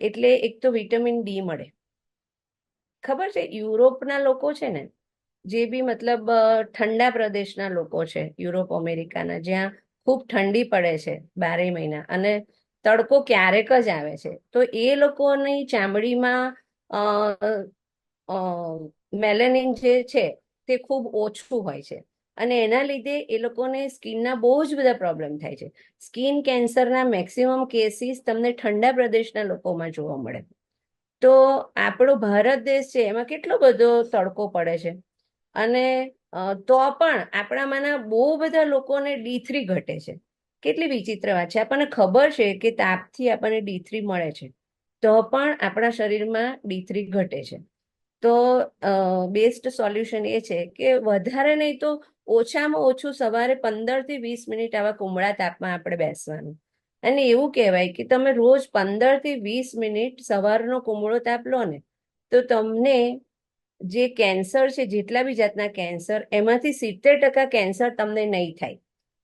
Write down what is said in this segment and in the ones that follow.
એટલે એક તો વિટામિન ડી મળે. ખબર છે? યુરોપના લોકો છે ને, જે બી મતલબ ઠંડા પ્રદેશના લોકો છે, યુરોપ, અમેરિકાના, જ્યાં ખૂબ ઠંડી પડે છે બારે મહિના અને તડકો ક્યારેક જ આવે છે, તો એ લોકોની ચામડીમાં મેલેનિન જે છે તે ખૂબ ઓછું હોય છે. અને એના લીધે એ લોકોને સ્કિનના બહુ જ બધા પ્રોબ્લેમ થાય છે. સ્કિન કેન્સરના મેક્સિમમ કેસીસ તમને ઠંડા પ્રદેશના લોકોમાં જોવા મળે. તો આપણો ભારત દેશ છે, એમાં કેટલો બધો તડકો પડે છે. અને તો પણ આપણામાંના બહુ બધા લોકોને ડી થ્રી ઘટે છે. કેટલી વિચિત્ર વાત છે. આપણને ખબર છે કે તાપથી આપણને ડી થ્રી મળે છે. તો પણ આપણા શરીરમાં ડી થ્રી ઘટે છે. તો બેસ્ટ સોલ્યુશન એ છે કે વધારે નહીં તો ઓછામાં ઓછું સવારે પંદરથી વીસ મિનિટ આવા કુમળા તાપમાં આપણે બેસવાનું. અને એવું કહેવાય કે તમે રોજ પંદરથી વીસ મિનિટ સવારનો કુમળો તાપ લો ને, તો તમને જે કેન્સર છે, જેટલા બી જાતના કેન્સર, એમાંથી સિત્તેર ટકા કેન્સર તમને નહીં થાય.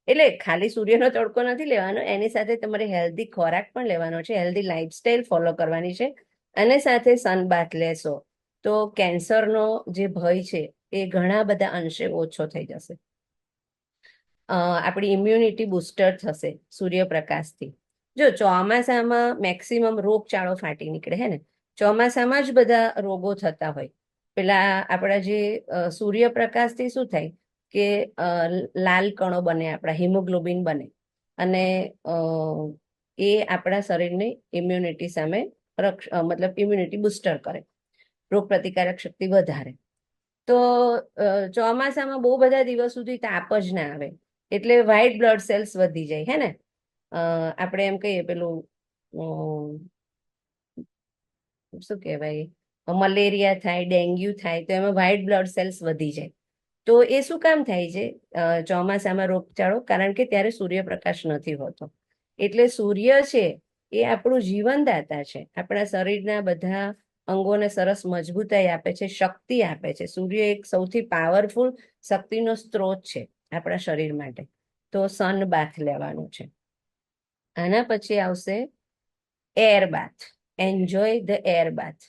એટલે ખાલી સૂર્યનો તડકો નથી લેવાનો, એની સાથે તમારે હેલ્ધી ખોરાક પણ લેવાનો છે, હેલ્ધી લાઈફસ્ટાઈલ ફોલો કરવાની છે. અને સાથે સનબાથ લેશો. તો કેન્સરનો જે ભય છે એ ઘણા બધા અંશે ઓછો થઈ જશે. આપણી ઇમ્યુનિટી બુસ્ટર થશે સૂર્યપ્રકાશથી. જો ચોમાસામાં મેક્સિમમ રોગચાળો ફાટી નીકળે, હે ને? ચોમાસામાં જ બધા રોગો થતા હોય. પેલા આપણા જે સૂર્યપ્રકાશથી શું થાય કે લાલ કણો બને, આપણા હિમોગ્લોબિન બને. અને એ આપણા શરીરની ઇમ્યુનિટી સામે રક્ષ મતલબ ઇમ્યુનિટી બુસ્ટર કરે. રોગ પ્રતિકારક શક્તિ વધારે. તો ચોમાસામાં બહુ બધા દિવસ સુધી તાપ જ ના આવે. એટલે વ્હાઇટ બ્લડ સેલ્સ વધી જાય, હે ને? આપણે એમ કહીએ પેલું શું કહેવાય? મલેરિયા થાય, ડેન્ગ્યુ થાય, તો એમાં વ્હાઇટ બ્લડ સેલ્સ વધી જાય. તો એ શું કામ થાય છે? ચોમાસામાં રોગચાળો, કારણ કે ત્યારે સૂર્યપ્રકાશ નથી હોતો. એટલે સૂર્ય છે એ આપણું જીવનદાતા છે. આપણા શરીરના બધા અંગોને સરસ મજબૂતાઈ આપે છે, શક્તિ આપે છે. સૂર્ય એક સૌથી પાવરફુલ શક્તિનો સ્ત્રોત છે આપણા શરીર માટે. તો સન બાથ લેવાનું છે. આના પછી આવશે air bath enjoy the air bath.